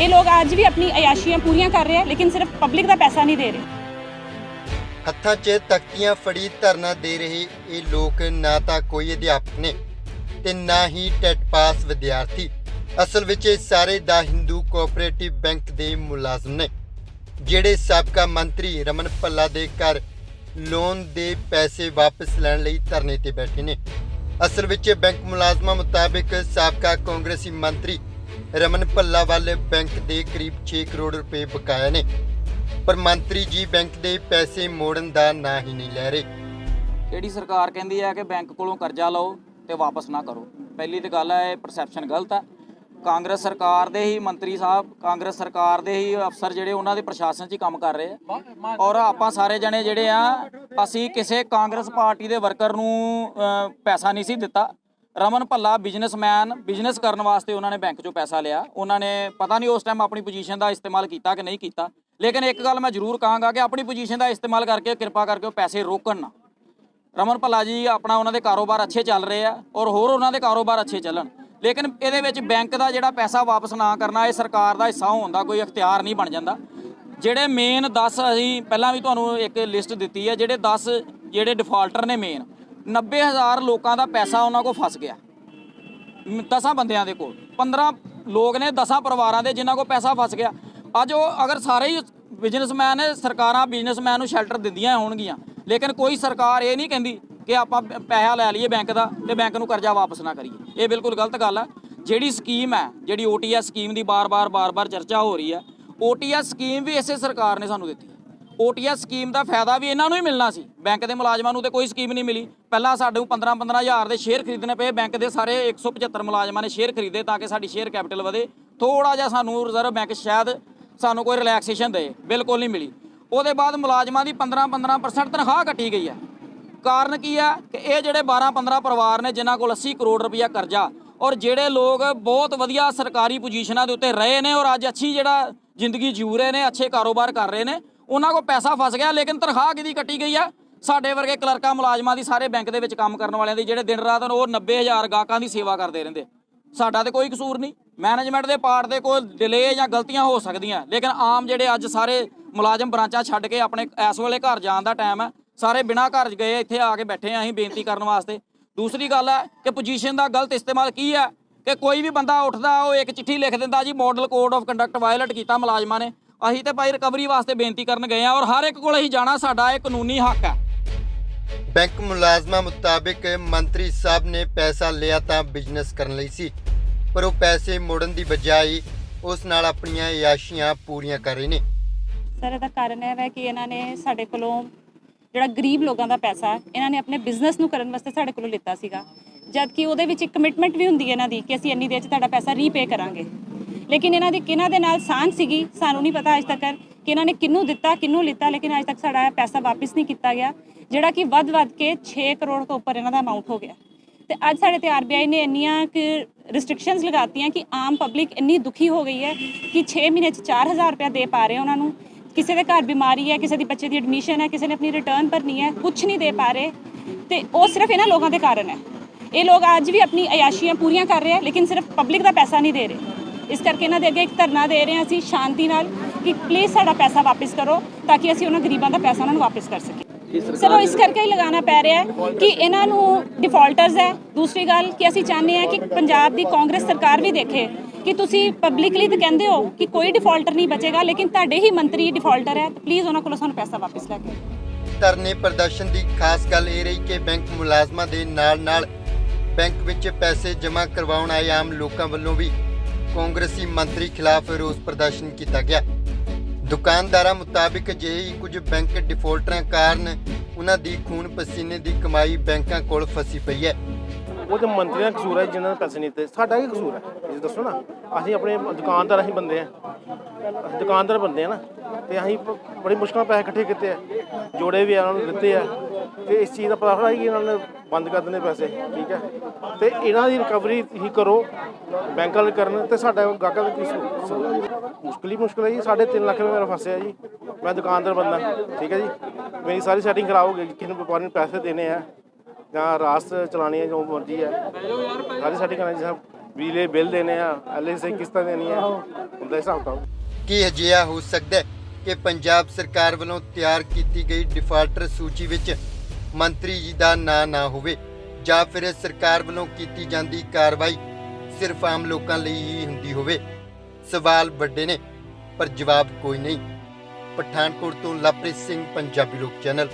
ਇਹ ਲੋਕ ਅੱਜ ਵੀ ਆਪਣੀ ਅਯਾਸ਼ੀਆਂ ਪੂਰੀਆਂ ਕਰ ਰਹੇ ਆ, ਲੇਕਿਨ ਸਿਰਫ ਪਬਲਿਕ ਦਾ ਪੈਸਾ ਨਹੀਂ ਦੇ ਰਹੇ। ਹੱਥਾਂ 'ਚ ਤਖਤੀਆਂ ਫੜੀ ਧਰਨਾ ਦੇ ਰਹੇ ਇਹ ਲੋਕ ਨਾ ਤਾਂ ਕੋਈ ਅਧਿਆਪਕ ਨੇ ਤੇ ਨਾ ਹੀ ਟੈਟ ਪਾਸ ਵਿਦਿਆਰਥੀ। ਅਸਲ ਵਿੱਚ ਇਹ ਸਾਰੇ ਦਾ ਹਿੰਦੂ ਕੋਆਪਰੇਟਿਵ ਬੈਂਕ ਦੇ ਮੁਲਾਜ਼ਮ ਨੇ, ਜਿਹੜੇ ਸਾਬਕਾ ਮੰਤਰੀ ਰਮਨ ਭੱਲਾ ਦੇ ਘਰ ਲੋਨ ਦੇ ਪੈਸੇ ਵਾਪਸ ਲੈਣ ਲਈ ਧਰਨੇ ਤੇ ਬੈਠੇ ਨੇ। ਅਸਲ ਵਿੱਚ ਬੈਂਕ ਮੁਲਾਜ਼ਮਾਂ ਮੁਤਾਬਕ ਸਾਬਕਾ ਕਾਂਗਰਸੀ ਮੰਤਰੀ ਰਮਨ ਭੱਲਾ ਵੱਲ ਬੈਂਕ ਦੇ ਕਰੀਬ 6 ਕਰੋੜ ਰੁਪਏ ਬਕਾਇਆ ਨੇ। ਪਰ ਮੰਤਰੀ ਜੀ ਬੈਂਕ ਦੇ ਪੈਸੇ ਮੋੜਨ ਦਾ ਨਾਂ ਹੀ ਨਹੀਂ ਲੈ ਰਹੇ। ਜਿਹੜੀ ਸਰਕਾਰ ਕਹਿੰਦੀ ਹੈ ਕਿ ਬੈਂਕ ਕੋਲੋਂ ਕਰਜ਼ਾ ਲਓ ਤੇ ਵਾਪਸ ਨਾ ਕਰੋ? ਪਹਿਲੀ ਤੇ ਗੱਲ ਹੈ ਇਹ ਪਰਸੈਪਸ਼ਨ ਗਲਤ ਹੈ ਕਾਂਗਰਸ ਸਰਕਾਰ ਦੇ ਹੀ ਮੰਤਰੀ ਸਾਹਿਬ, ਕਾਂਗਰਸ ਸਰਕਾਰ ਦੇ ਹੀ ਅਫਸਰ ਜਿਹੜੇ ਉਹਨਾਂ ਦੇ ਪ੍ਰਸ਼ਾਸਨ 'ਚ ਹੀ ਕੰਮ ਕਰ ਰਹੇ ਆ। ਔਰ ਆਪਾਂ ਸਾਰੇ ਜਣੇ ਜਿਹੜੇ ਆ, ਅਸੀਂ ਕਿਸੇ ਕਾਂਗਰਸ ਪਾਰਟੀ ਦੇ ਵਰਕਰ ਨੂੰ ਪੈਸਾ ਨਹੀਂ ਸੀ ਦਿੱਤਾ। ਰਮਨ ਭੱਲਾ ਬਿਜ਼ਨਸਮੈਨ ਬਿਜ਼ਨਸ ਕਰਨ ਵਾਸਤੇ ਉਹਨਾਂ ਨੇ ਬੈਂਕ 'ਚੋਂ ਪੈਸਾ ਲਿਆ। ਉਹਨਾਂ ਨੇ ਪਤਾ ਨਹੀਂ ਉਸ ਟਾਈਮ ਆਪਣੀ ਪੋਜੀਸ਼ਨ ਦਾ ਇਸਤੇਮਾਲ ਕੀਤਾ ਕਿ ਨਹੀਂ ਕੀਤਾ। ਲੇਕਿਨ ਇੱਕ ਗੱਲ ਮੈਂ ਜ਼ਰੂਰ ਕਹਾਂਗਾ ਕਿ ਆਪਣੀ ਪੋਜੀਸ਼ਨ ਦਾ ਇਸਤੇਮਾਲ ਕਰਕੇ ਕਿਰਪਾ ਕਰਕੇ ਉਹ ਪੈਸੇ ਰੋਕਣ ਨਾ। ਰਮਨ ਭੱਲਾ ਜੀ ਆਪਣਾ ਉਹਨਾਂ ਦੇ ਕਾਰੋਬਾਰ ਅੱਛੇ ਚੱਲ ਰਹੇ ਆ ਔਰ ਹੋਰ ਉਹਨਾਂ ਦੇ ਕਾਰੋਬਾਰ ਅੱਛੇ ਚੱਲਣ। ਲੇਕਿਨ ਇਹਦੇ ਵਿੱਚ ਬੈਂਕ ਦਾ ਜਿਹੜਾ ਪੈਸਾ ਵਾਪਸ ਨਾ ਕਰਨਾ, ਇਹ ਸਰਕਾਰ ਦਾ ਹਿੱਸਾ ਹੋਣ ਦਾ ਕੋਈ ਅਖਤਿਆਰ ਨਹੀਂ ਬਣ ਜਾਂਦਾ। ਜਿਹੜੇ ਮੇਨ 10 ਅਸੀਂ ਪਹਿਲਾਂ ਵੀ ਤੁਹਾਨੂੰ ਇੱਕ ਲਿਸਟ ਦਿੱਤੀ ਹੈ ਜਿਹੜੇ 10 ਜਿਹੜੇ ਡਿਫਾਲਟਰ ਨੇ ਮੇਨ 90000 ਲੋਕਾਂ ਦਾ ਪੈਸਾ ਉਹਨਾਂ ਕੋਲ ਫਸ ਗਿਆ। 10 ਬੰਦਿਆਂ ਦੇ ਕੋਲ। 15 ਲੋਕ ਨੇ 10 ਪਰਿਵਾਰਾਂ ਦੇ ਜਿਨ੍ਹਾਂ ਕੋਲ ਪੈਸਾ ਫਸ ਗਿਆ। ਅੱਜ ਉਹ ਅਗਰ ਸਾਰੇ ਹੀ ਬਿਜ਼ਨਸਮੈਨ ਸਰਕਾਰਾਂ ਬਿਜ਼ਨਸਮੈਨ ਨੂੰ ਸ਼ੈਲਟਰ ਦਿੰਦੀਆਂ ਹੋਣਗੀਆਂ। ਲੇਕਿਨ ਕੋਈ ਸਰਕਾਰ ਇਹ ਨਹੀਂ ਕਹਿੰਦੀ ਕਿ ਆਪਾਂ ਪੈਸਾ ਲੈ ਲਈਏ ਬੈਂਕ ਦਾ ਤੇ ਬੈਂਕ ਨੂੰ ਕਰਜ਼ਾ ਵਾਪਸ ਨਾ ਕਰੀਏ। ਇਹ ਬਿਲਕੁਲ ਗਲਤ ਗੱਲ ਹੈ ਜਿਹੜੀ ਸਕੀਮ ਹੈ ਜਿਹੜੀ ਓਟੀਐਸ ਸਕੀਮ ਦੀ ਬਾਰ-ਬਾਰ ਬਾਰ-ਬਾਰ ਚਰਚਾ ਹੋ ਰਹੀ ਹੈ ਓਟੀਐਸ ਸਕੀਮ ਵੀ ਇਸੇ ਸਰਕਾਰ ਨੇ ਸਾਨੂੰ ਦਿੱਤੀ। ਓਟੀਐਸ ਸਕੀਮ ਦਾ ਫਾਇਦਾ ਵੀ ਇਹਨਾਂ ਨੂੰ ਹੀ ਮਿਲਣਾ ਸੀ। ਬੈਂਕ ਦੇ ਮੁਲਾਜ਼ਮਾਂ ਨੂੰ ਤੇ ਕੋਈ ਸਕੀਮ ਨਹੀਂ ਮਿਲੀ। ਪਹਿਲਾਂ ਸਾਡੇ ਨੂੰ 15 15 ਹਜ਼ਾਰ ਦੇ ਸ਼ੇਅਰ ਖਰੀਦਣੇ ਪਏ। ਬੈਂਕ ਦੇ ਸਾਰੇ 175 ਮੁਲਾਜ਼ਮਾਂ ਨੇ ਸ਼ੇਅਰ ਖਰੀਦੇ ਤਾਂ ਕਿ ਸਾਡੀ ਸ਼ੇਅਰ ਕੈਪੀਟਲ ਵਧੇ। ਥੋੜਾ ਜਿਹਾ ਸਾਨੂੰ ਰਿਜ਼ਰਵ ਬੈਂਕ ਸ਼ਾਇਦ ਸਾਨੂੰ ਕੋਈ ਰਿਲੈਕਸੇਸ਼ਨ ਦੇ। ਬਿਲਕੁਲ ਨਹੀਂ ਮਿਲੀ। ਉਹਦੇ ਬਾਅਦ ਮੁਲਾਜ਼ਮਾਂ ਦੀ 15 15% ਤਨਖਾਹ ਕੱਟੀ ਗਈ ਹੈ। ਕਾਰਨ ਕੀ ਹੈ ਕਿ ਇਹ ਜਿਹੜੇ 12 15 ਪਰਿਵਾਰ ਨੇ, ਜਿਨ੍ਹਾਂ ਕੋਲ 80 ਕਰੋੜ ਰੁਪਇਆ ਕਰਜ਼ਾ ਔਰ ਜਿਹੜੇ ਲੋਕ ਬਹੁਤ ਵਧੀਆ ਸਰਕਾਰੀ ਪੋਜੀਸ਼ਨਾਂ ਦੇ ਉੱਤੇ ਰਹੇ ਨੇ ਔਰ ਅੱਜ ਅੱਛੀ ਜਿਹੜਾ ਜ਼ਿੰਦਗੀ ਜੂ ਰਹੇ ਨੇ, ਅੱਛੇ ਕਾਰੋਬਾਰ ਕਰ ਰਹੇ ਨੇ ਉਹਨਾਂ ਕੋਲ ਪੈਸਾ ਫਸ ਗਿਆ, ਲੇਕਿਨ ਤਨਖਾਹ ਕਿਹਦੀ ਕੱਟੀ ਗਈ ਆ। ਸਾਡੇ ਵਰਗੇ ਕਲਰਕਾਂ, ਮੁਲਾਜ਼ਮਾਂ ਦੀ ਸਾਰੇ ਬੈਂਕ ਦੇ ਵਿੱਚ ਕੰਮ ਕਰਨ ਵਾਲਿਆਂ ਦੀ, ਜਿਹੜੇ ਦਿਨ ਰਾਤ ਉਹ 90000 ਗਾਹਕਾਂ ਦੀ ਸੇਵਾ ਕਰਦੇ ਰਹਿੰਦੇ ਸਾਡਾ ਤੇ ਕੋਈ ਕਸੂਰ ਨਹੀਂ। ਮੈਨੇਜਮੈਂਟ ਦੇ ਪਾਰਟ ਦੇ ਕੋਲ ਡਿਲੇ ਜਾਂ ਗਲਤੀਆਂ ਹੋ ਸਕਦੀਆਂ। ਲੇਕਿਨ ਆਮ ਜਿਹੜੇ ਅੱਜ ਸਾਰੇ ਮੁਲਾਜ਼ਮ ਬ੍ਰਾਂਚਾਂ ਛੱਡ ਕੇ ਆਪਣੇ ਇਸ ਵੇਲੇ ਘਰ ਜਾਣ ਦਾ ਟਾਈਮ ਹੈ ਸਾਰੇ ਬਿਨਾਂ ਘਰ ਗਏ ਇੱਥੇ ਆ ਕੇ ਬੈਠੇ ਆ ਅਸੀਂ ਬੇਨਤੀ ਕਰਨ ਵਾਸਤੇ। ਦੂਸਰੀ ਗੱਲ ਹੈ ਕਿ ਪੋਜੀਸ਼ਨ ਦਾ ਗਲਤ ਇਸਤੇਮਾਲ ਕੀ ਹੈ ਕਿ ਕੋਈ ਵੀ ਬੰਦਾ ਉੱਠਦਾ, ਉਹ ਇੱਕ ਚਿੱਠੀ ਲਿਖ ਦਿੰਦਾ ਜੀ model code of conduct violate ਕੀਤਾ ਮੁਲਾਜ਼ਮਾਂ ਨੇ। ਅਸੀਂ ਤੇ ਭਾਈ ਰਿਕਵਰੀ ਵਾਸਤੇ ਬੇਨਤੀ ਕਰਨ ਗਏ ਆ ਔਰ ਹਰ ਇੱਕ ਕੋਲ ਅਸੀਂ ਜਾਣਾ ਸਾਡਾ ਇਹ ਕਾਨੂੰਨੀ ਹੱਕ ਹੈ। ਬੈਂਕ ਮੁਲਾਜ਼ਮਾਂ ਮੁਤਾਬਕ ਮੰਤਰੀ ਸਾਹਿਬ ਨੇ ਪੈਸਾ ਲਿਆ ਤਾਂ ਬਿਜ਼ਨਸ ਕਰਨ ਲਈ ਸੀ ਪਰ ਉਹ ਪੈਸੇ ਮੋੜਨ ਦੀ ਬਜਾਏ ਉਸ ਨਾਲ ਆਪਣੀਆਂ ਯਾਸ਼ੀਆਂ ਪੂਰੀਆਂ ਕਰ ਰਹੇ ਨੇ। ਸਰ ਇਹਦਾ ਕਾਰਨ ਇਹ ਹੈ ਕਿ ਇਹਨਾਂ ਨੇ ਸਾਡੇ ਕੋਲੋਂ ਜਿਹੜਾ ਗਰੀਬ ਲੋਕਾਂ ਦਾ ਪੈਸਾ ਇਹਨਾਂ ਨੇ ਆਪਣੇ ਬਿਜ਼ਨਸ ਨੂੰ ਕਰਨ ਵਾਸਤੇ ਸਾਡੇ ਕੋਲੋਂ ਲਿੱਤਾ ਸੀਗਾ। ਜਦ ਕਿ ਉਹਦੇ ਵਿੱਚ ਇੱਕ ਕਮਿਟਮੈਂਟ ਵੀ ਹੁੰਦੀ ਹੈ ਇਹਨਾਂ ਦੀ ਕਿ ਅਸੀਂ ਇੰਨੀ ਦੇਰ 'ਚ ਤੁਹਾਡਾ ਪੈਸਾ ਰੀਪੇ ਕਰਾਂਗੇ। ਲੇਕਿਨ ਇਹਨਾਂ ਦੀ ਕਿਹਨਾਂ ਦੇ ਨਾਲ ਸਾਂਝ ਸੀਗੀ, ਸਾਨੂੰ ਨਹੀਂ ਪਤਾ ਅੱਜ ਤੱਕ। ਕਿ ਇਹਨਾਂ ਨੇ ਕਿਹਨੂੰ ਦਿੱਤਾ, ਕਿਹਨੂੰ ਲਿੱਤਾ, ਲੇਕਿਨ ਅੱਜ ਤੱਕ ਸਾਡਾ ਪੈਸਾ ਵਾਪਸ ਨਹੀਂ ਕੀਤਾ ਗਿਆ, ਜਿਹੜਾ ਕਿ ਵੱਧ-ਵੱਧ ਕੇ 6 ਕਰੋੜ ਤੋਂ ਉੱਪਰ ਇਹਨਾਂ ਦਾ ਅਮਾਉਂਟ ਹੋ ਗਿਆ। ਤੇ ਅੱਜ ਸਾਡੇ ਤੇ ਆਰਬੀਆਈ ਨੇ ਇੰਨੀਆਂ ਕਿ ਰਿਸਟ੍ਰਿਕਸ਼ਨਸ ਲਗਾਤੀਆਂ ਕਿ ਆਮ ਪਬਲਿਕ ਇੰਨੀ ਦੁਖੀ ਹੋ ਗਈ ਹੈ ਕਿ 6 ਮਹੀਨੇ 'ਚ 4000 ਰੁਪਇਆ ਦੇ ਪਾ ਰਹੇ ਉਹਨਾਂ ਨੂੰ। ਕਿਸੇ ਦੇ ਘਰ ਬਿਮਾਰੀ ਹੈ, ਕਿਸੇ ਦੀ ਬੱਚੇ ਦੀ ਐਡਮਿਸ਼ਨ ਹੈ, ਕਿਸੇ ਨੇ ਆਪਣੀ ਰਿਟਰਨ ਭਰਨੀ ਹੈ ਕੁਝ ਨਹੀਂ ਦੇ ਪਾ ਰਹੇ। ਤੇ ਉਹ ਸਿਰਫ ਇਹਨਾਂ ਲੋਕਾਂ ਦੇ ਕਾਰਨ ਹੈ। ਇਹ ਲੋਕ ਅੱਜ ਵੀ ਆਪਣੀ ਅਯਾਸ਼ੀਆਂ ਪੂਰੀਆਂ ਕਰ ਰਹੇ ਹੈ, ਲੇਕਿਨ ਸਿਰਫ ਪਬਲਿਕ ਦਾ ਪੈਸਾ ਨਹੀਂ ਦੇ ਰਹੇ। ਇਸ ਕਰਕੇ ਇਹਨਾਂ ਦੇ ਅੱਗੇ ਇੱਕ ਧਰਨਾ ਦੇ ਰਹੇ ਹਾਂ ਅਸੀਂ ਸ਼ਾਂਤੀ ਨਾਲ ਕਿ ਪਲੀਜ਼ ਸਾਡਾ ਪੈਸਾ ਵਾਪਸ ਕਰੋ ਤਾਂ ਕਿ ਅਸੀਂ ਉਹਨਾਂ ਗਰੀਬਾਂ ਦਾ ਪੈਸਾ ਉਹਨਾਂ ਨੂੰ ਵਾਪਸ ਕਰ ਸਕੀਏ। ਚਲੋ ਇਸ ਕਰਕੇ ਹੀ ਲਗਾਉਣਾ ਪੈ ਰਿਹਾ ਹੈ ਕਿ ਇਹਨਾਂ ਨੂੰ ਡਿਫਾਲਟਰਸ ਹੈ। ਦੂਸਰੀ ਗੱਲ ਕਿ ਅਸੀਂ ਚਾਹੁੰਦੇ ਹਾਂ ਕਿ ਪੰਜਾਬ ਦੀ ਕਾਂਗਰਸ ਸਰਕਾਰ ਵੀ ਦੇਖੇ ਕਿ ਤੁਸੀਂ ਪਬਲਿਕਲੀ ਤਾਂ ਕਹਿੰਦੇ ਹੋ ਕਿ ਕੋਈ ਡਿਫਾਲਟਰ ਨਹੀਂ ਬਚੇਗਾ ਲੇਕਿਨ ਤੁਹਾਡੇ ਹੀ ਮੰਤਰੀ ਡਿਫਾਲਟਰ ਹੈ ਪਲੀਜ਼ ਉਹਨਾਂ ਕੋਲੋਂ ਸਾਨੂੰ ਪੈਸਾ ਵਾਪਸ ਲੈ ਕੇ। ਧਰਨੇ ਪ੍ਰਦਰਸ਼ਨ ਦੀ ਖਾਸ ਗੱਲ ਇਹ ਰਹੀ ਕਿ ਬੈਂਕ ਮੁਲਾਜ਼ਮਾਂ ਦੇ ਨਾਲ-ਨਾਲ ਬੈਂਕ ਵਿੱਚ ਪੈਸੇ ਜਮ੍ਹਾਂ ਕਰਵਾਉਣ ਆਏ ਆਮ ਲੋਕਾਂ ਵੱਲੋਂ ਵੀ। ਕਾਂਗਰਸੀ ਮੰਤਰੀ ਖਿਲਾਫ ਰੋਸ ਪ੍ਰਦਰਸ਼ਨ ਕੀਤਾ ਗਿਆ। ਦੁਕਾਨਦਾਰਾਂ ਮੁਤਾਬਕ ਅਜਿਹੇ ਕੁਝ ਬੈਂਕ ਡਿਫਾਲਟਰਾਂ ਕਾਰਨ ਉਹਨਾਂ ਦੀ ਖੂਨ ਪਸੀਨੇ ਦੀ ਕਮਾਈ ਬੈਂਕਾਂ ਕੋਲ ਫਸੀ ਪਈ ਹੈ। ਉਹ ਤੇ ਮੰਤਰੀਆਂ ਦਾ ਕਸੂਰ ਹੈ, ਜਿਨ੍ਹਾਂ ਨੇ ਪੈਸੇ ਨਹੀਂ ਦਿੱਤੇ, ਸਾਡਾ ਕੀ ਕਸੂਰ ਹੈ? ਤੁਸੀਂ ਦੱਸੋ ਨਾ। ਅਸੀਂ ਆਪਣੇ ਦੁਕਾਨਦਾਰ ਅਸੀਂ ਬੰਦੇ ਆ ਅਸੀਂ ਦੁਕਾਨਦਾਰ ਬੰਦੇ ਆ ਨਾ। ਤੇ ਅਸੀਂ ਬ- ਬੜੀ ਮੁਸ਼ਕਲ ਪੈਸੇ ਇਕੱਠੇ ਕੀਤੇ ਆ। ਜੋੜੇ ਵੀ ਆ ਉਹਨਾਂ ਨੂੰ ਦਿੱਤੇ ਆ। ਤੇ ਇਸ ਚੀਜ਼ ਦਾ ਪਤਾ ਹੋਇਆ ਕਿ ਇਹਨਾਂ ਨੇ ਬੰਦ ਕਰ ਦਿੰਦੇ ਪੈਸੇ, ਠੀਕ ਹੈ? ਤੇ ਇਹਨਾਂ ਦੀ ਰਿਕਵਰੀ ਹੀ ਕਰੋ, ਬੈਂਕਾਂ ਵਾਲੇ ਕਰਨ, ਤੇ ਸਾਡਾ ਗਾਹਕਾਂ ਦਾ ਕੀ ਹੀ ਮੁਸ਼ਕਿਲ ਹੈ ਜੀ। 3.5 ਲੱਖ ਰੁਪਏ ਮੇਰਾ ਫਸਿਆ ਜੀ। ਮੈਂ ਦੁਕਾਨਦਾਰ ਬੰਦਾ, ਠੀਕ ਹੈ ਜੀ? ਮੇਰੀ ਸਾਰੀ ਸੈਟਿੰਗ ਖਰਾਬ ਹੋ ਗਈ। ਕਿਸੇ ਨੂੰ ਵਪਾਰੀ ਨੂੰ ਪੈਸੇ ਦੇਣੇ ਆ। ਜਾਂ ਰਾਸ ਚਲਾਣੀ ਹੈ ਜੋ ਮਰਜ਼ੀ ਹੈ। ਸਾਰੀ ਸੈਟਿੰਗ ਕਰਨੀ ਸਭ ਬਿਜਲੀ ਬਿੱਲ ਦੇਣੇ ਆ ਐਲਆਈਸੀ ਕਿਸ਼ਤਾਂ ਦੇਣੀਆਂ ਹੁੰਦਾ ਹਿਸਾਬ ਤਾਂ ਕੀ ਅਜਿਹਾ ਹੋ ਸਕਦਾ ਹੈ ਕਿ ਪੰਜਾਬ ਸਰਕਾਰ ਵੱਲੋਂ ਤਿਆਰ ਕੀਤੀ ਗਈ ਡਿਫਾਲਟਰ ਸੂਚੀ ਵਿੱਚ ਮੰਤਰੀ ਜੀ ਦਾ ਨਾਂ ਨਾ ਹੋਵੇ ਜਾਂ ਫਿਰ ਸਰਕਾਰ ਵੱਲੋਂ ਕੀਤੀ ਜਾਂਦੀ ਕਾਰਵਾਈ ਸਿਰਫ ਆਮ ਲੋਕਾਂ ਲਈ ਹੀ ਹੁੰਦੀ ਹੋਵੇ? ਸਵਾਲ ਵੱਡੇ ਨੇ, ਪਰ ਜਵਾਬ ਕੋਈ ਨਹੀਂ। ਪਠਾਨਕੋਟ ਤੋਂ ਲਵਪ੍ਰੀਤ ਸਿੰਘ, ਪੰਜਾਬੀ ਲੋਕ ਚੈਨਲ।